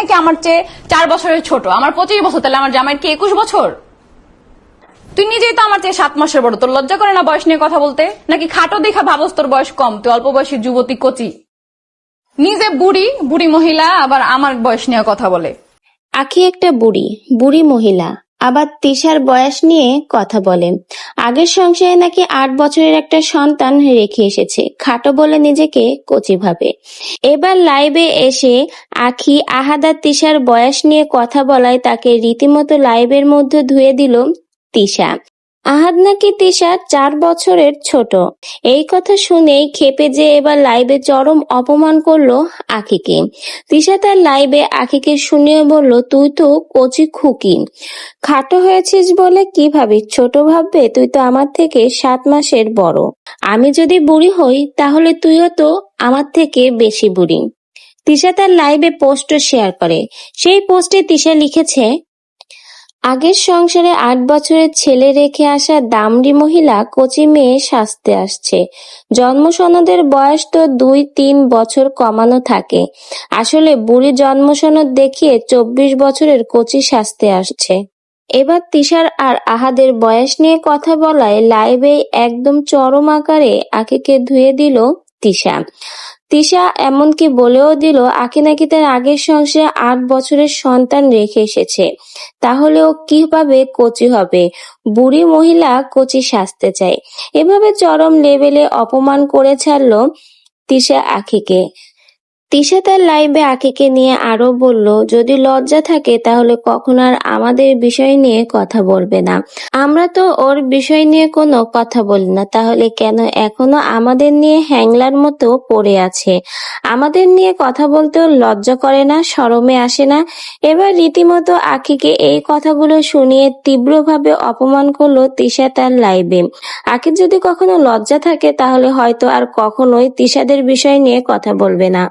নাকি আমার চেয়ে চার বছরের ছোট? আমার পঁচিশ বছর, তাহলে আমার জামাইয়ের কি একুশ বছর? তুই নিজেই তো আমার চেয়ে সাত মাসের বড়। তোর লজ্জা করে না বয়স নিয়ে কথা বলতে? নাকি খাটো দেখা ভাবস তোর বয়স কম? তুই অল্প বয়সী যুবতী কচি। নিজে বুড়ি বুড়ি মহিলা, আবার আমার বয়স নিয়ে কথা বলে। আখি একটা বুড়ি বুড়ি মহিলা। আবার তিশার বয়স নিয়ে কথা বলেন আগের সংসারে নাকি আট বছরের একটা সন্তান রেখে এসেছে। খাটো বলে নিজেকে কচি ভাবে। এবার লাইভে এসে আখি আহাদার তিশার বয়স নিয়ে কথা বলায় তাকে রীতিমতো লাইভের মধ্যে ধুয়ে দিল তিশা। আহাদ নাকি তিশা চার বছরের ছোট। এই কথা শুনেই খেপে যে এবার লাইভে চরম অপমান করল আখিকে। তিশা তার লাইভে আখিকে শুনিয়ে বলল, তুই তো কচি খুকি। খাটো হয়েছিস বলে কি ভাবিস ছোট ভাববে, তুই তো আমার থেকে সাত মাসের বড়। আমি যদি বুড়ি হই, তাহলে তুইও তো আমার থেকে বেশি বুড়ি। তিশা তার লাইভে পোস্ট শেয়ার করে। সেই পোস্টে তিশা লিখেছে আগের সংসারে আট বছরের ছেলে রেখে আসা দামড়ি মহিলা কচি মেয়ে সাজতে আসছে। জন্ম সনদের বয়স তো দুই তিন বছর কমানো থাকে। আসলে বুড়ি জন্ম সনদ দেখিয়ে চব্বিশ বছরের কচি সাজতে আসছে। এবার তিশার আর আহাদের বয়স নিয়ে কথা বলায় লাইভে একদম চরম আকারে আখিকে ধুয়ে দিল তিশা। তিশা এমনকি বলেও দিল, আকি নাকি তার আগের সংসারে আট বছরের সন্তান রেখে এসেছে। তাহলে ও কীভাবে কচি হবে? বুড়ি মহিলা কচি সাজতে চায়। এভাবে চরম লেভেলে অপমান করে ছাড়লো তিশা আখিকে। তিশা তার লাইভে আখিকে নিয়ে আরও বলল, যদি লজ্জা থাকে তাহলে কখন আর আমাদের বিষয় নিয়ে কথা বলবে না। আমরা তো ওর বিষয় নিয়ে কোনো কথা বলি না, তাহলে কেন এখনও আমাদের নিয়ে হ্যাংলার মতো পড়ে আছে? আমাদের নিয়ে কথা বলতেও লজ্জা করে না শরমে আসে না? এবার রীতিমতো আখিকে এই কথাগুলো শুনিয়ে তীব্রভাবে অপমান করল তিশা তার লাইভে আখির যদি কখনো লজ্জা থাকে তাহলে হয়তো আর কখনোই তিশাদের বিষয় নিয়ে কথা বলবে না।